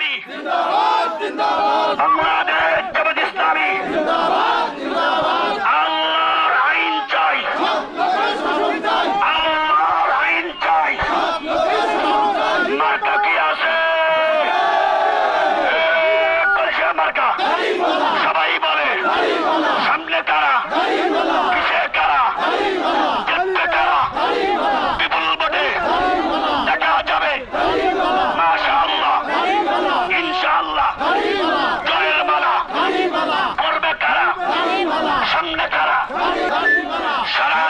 ইসলামী বাংলাদেশ জামাত ইসলামী আল্লাহর আইন চাই। আল্লাহর আইন চাই। মার্কা কি আছে? মার্কা। সবাই বলে। সামনে তারা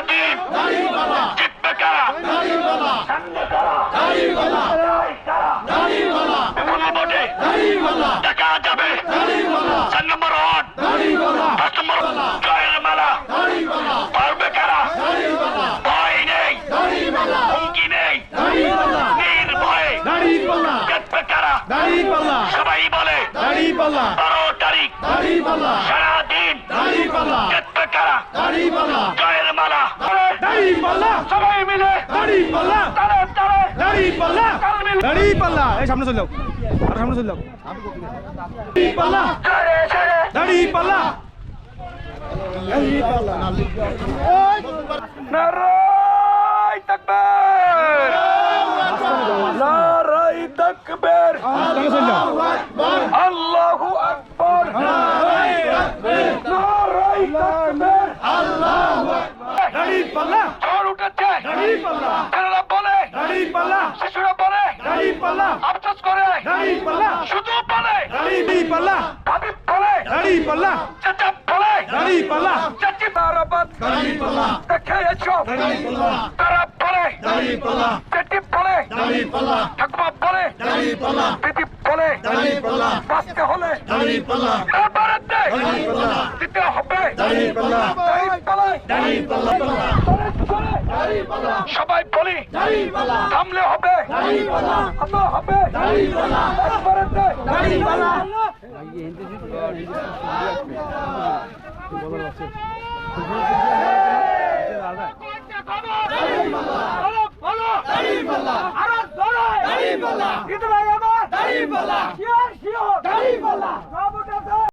সারাদিন জিতবে কারা সামনে কারা বিপুল ভোটে দেখা যাবে চার নম্বর ওয়ার্ড পাঁচ নম্বর জয়ের মালা পারবে কারা ভয় নেই হুমকি নেই নির্ভয়ে জিতবে কারা সবাই বলে বারো তারিখ সারাদিন জিতবে কারা জয়ের মালা সবাই মিলে তালে তালে তালে মিলে এই সামনে চলে যাও আর সামনে চলে যাও। পাল্লা ছেড়ে ছেড়ে নারাই তাকবীর। নারাই তাকবীর। সামনে চলে আল্লাহু আকবার নারাই তাকবীর দাড়ি পাল্লা ঝড় উঠেছে দাড়ি পাল্লা ছেলেরা বলে দাড়ি পাল্লা শিশুরা বলে দাড়ি পাল্লা আফসোস করে দাড়ি পাল্লা শুধু বলে দাড়ি পাল্লা হাবিব বলে দাড়ি পাল্লা চাচা বলে দাড়ি পাল্লা চাচি বারাবাদ দেখে এসো তারা বলে পেটি বলে ঠাকুমা বলে দিদি বলে বাঁচতে হলে এবারেতে দিতে হবে দাড়ি পাল্লা। সবাই বলি থামলে হবে হবে